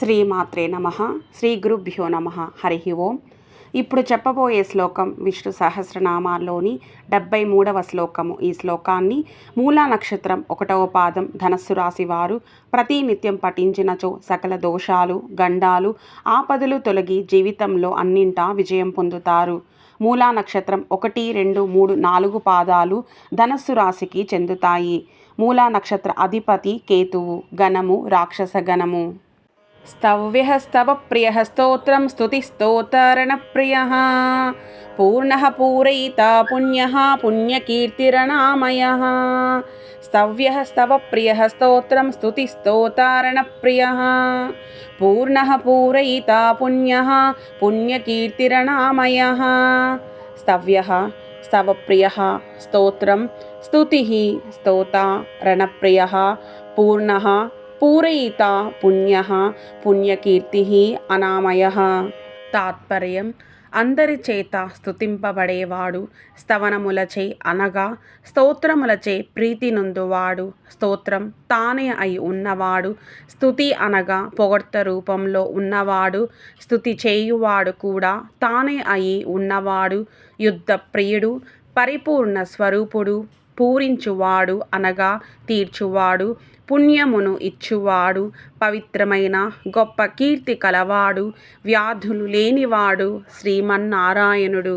శ్రీమాత్రే నమ. శ్రీ గురుభ్యో నమ. హరి ఓం. ఇప్పుడు చెప్పబోయే శ్లోకం విష్ణు సహస్రనామాల్లోని డెబ్బై మూడవ శ్లోకము. ఈ శ్లోకాన్ని మూలా నక్షత్రం ఒకటవ పాదం ధనస్సు రాశి వారు ప్రతినిత్యం పఠించినచో సకల దోషాలు గండాలు ఆపదలు తొలగి జీవితంలో అన్నింటా విజయం పొందుతారు. మూలా నక్షత్రం ఒకటి రెండు మూడు నాలుగు పాదాలు ధనస్సు రాశికి చెందుతాయి. మూలా నక్షత్ర అధిపతి కేతువు. గణము రాక్షస గణము स्तव्यः स्तव प्रियः स्तोत्रं स्तुतिस्तोतरणप्रियः पूर्णः पूरयिता पुण्यः पुण्यकीर्तिरणामयः स्तव्यः स्तव प्रियः स्तोत्रं स्तुतिस्तोतारणप्रियः पूर्णः पूरयिता पुण्यः पुण्यकीर्तिरणामयः स्तव्यः स्तवप्रियः स्तोत्रं स्तुतिः स्तोता रणप्रियः पूर्णः పూరయిత పుణ్య పుణ్యకీర్తి అనామయ తాత్పర్యం అందరి చేత స్తుతింపబడేవాడు స్తవనములచే అనగా స్తోత్రములచే ప్రీతి నొందువాడు స్తోత్రం తానే అయి ఉన్నవాడు స్తుతి అనగా పొగడ్త రూపంలో ఉన్నవాడు స్తుతి చేయువాడు కూడా తానే అయి ఉన్నవాడు యుద్ధ ప్రియుడు పరిపూర్ణ స్వరూపుడు. పూరించువాడు అనగా తీర్చువాడు పుణ్యమును ఇచ్చువాడు పవిత్రమైన గొప్ప కీర్తి కలవాడు వ్యాధులు లేనివాడు శ్రీమన్నారాయణుడు.